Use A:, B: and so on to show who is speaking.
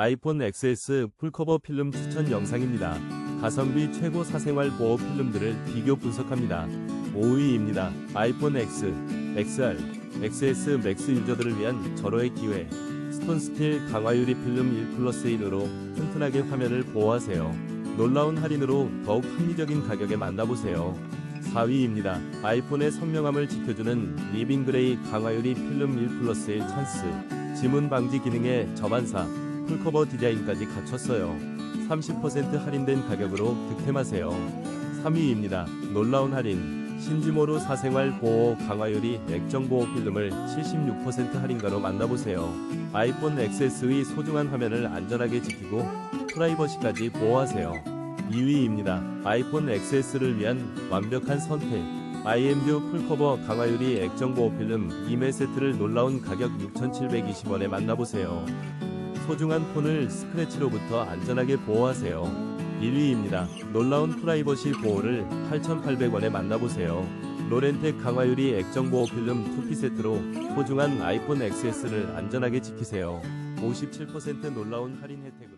A: 아이폰 XS 풀커버 필름 추천 영상입니다. 가성비 최고 사생활 보호 필름들을 비교 분석합니다. 5위입니다. 아이폰 X, XR, XS 맥스 유저들을 위한 절호의 기회. 스톤 스틸 강화유리 필름 1 플러스 1으로 튼튼하게 화면을 보호하세요. 놀라운 할인으로 더욱 합리적인 가격에 만나보세요. 4위입니다. 아이폰의 선명함을 지켜주는 리빙 그레이 강화유리 필름 1 플러스 1 찬스. 지문 방지 기능에 저반사, 풀커버 디자인까지 갖췄어요. 30% 할인된 가격으로 득템하세요. 3위입니다. 놀라운 할인. 신지모로 사생활 보호 강화유리 액정 보호 필름을 76% 할인가로 만나보세요. 아이폰 XS의 소중한 화면을 안전하게 지키고 프라이버시까지 보호하세요. 2위입니다. 아이폰 XS를 위한 완벽한 선택. IMU 풀커버 강화유리 액정 보호 필름 2매 세트를 놀라운 가격 6,720원에 만나보세요. 소중한 폰을 스크래치로부터 안전하게 보호하세요. 1위입니다. 놀라운 프라이버시 보호를 8,800원에 만나보세요. 로렌텍 강화유리 액정 보호 필름 2피 세트로 소중한 아이폰 XS를 안전하게 지키세요. 57% 놀라운 할인 혜택으로